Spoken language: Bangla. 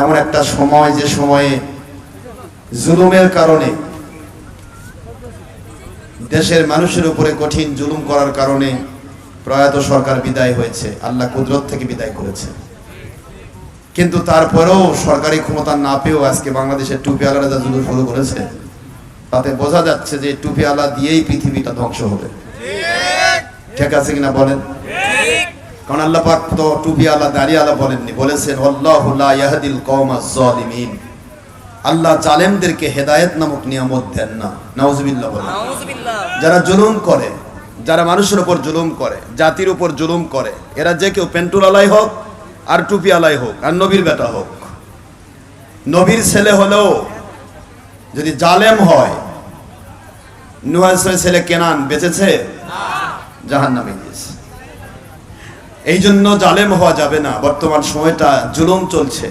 এমন একটা সময় যে সময়ে জুলুমের কারণে দেশের মানুষের উপরে কঠিন জুলুম করার কারণে প্রয়াত সরকার বিদায় হয়েছে। আল্লাহ কুদরত থেকে বিদায় করেছে। কিন্তু তারপরেও সরকারি ক্ষমতা না পেয়েও আজকে বাংলাদেশের টুপি আলাদা যা জুলুম শুরু করেছে, তাতে বোঝা যাচ্ছে যে টুপি আলা দিয়েই পৃথিবীটা ধ্বংস হবে। ঠিক আছে কিনা বলেন? কারণ আল্লাহ পাক তো টুপি আলা দাঁড়িয়ে আলা বলেননি। বলেছেন আল্লাহু লা ইয়াহদিল কওমাজ জালিমিন আল্লাহ জালেমদেরকে হেদায়েত নামক নিয়ামত দেন না। নাউজুবিল্লাহ বলেন। যারা জুলুম করে যারা মানুষের উপর জুলুম করে জাতির উপর জুলুম করে এরা যে কেউ পেন্টুল আলাই হোক আর টুপি আলাই হোক আর নবীর বেটা হোক। নবীর ছেলে হলেও যদি জালেম হয় নুহাসের ছেলে কেনান বেঁচেছে? জাহান নামে গিয়েছে। এই জন্য জালেম হওয়া যাবে না। বর্তমান সময়টা জুলুম চলছে।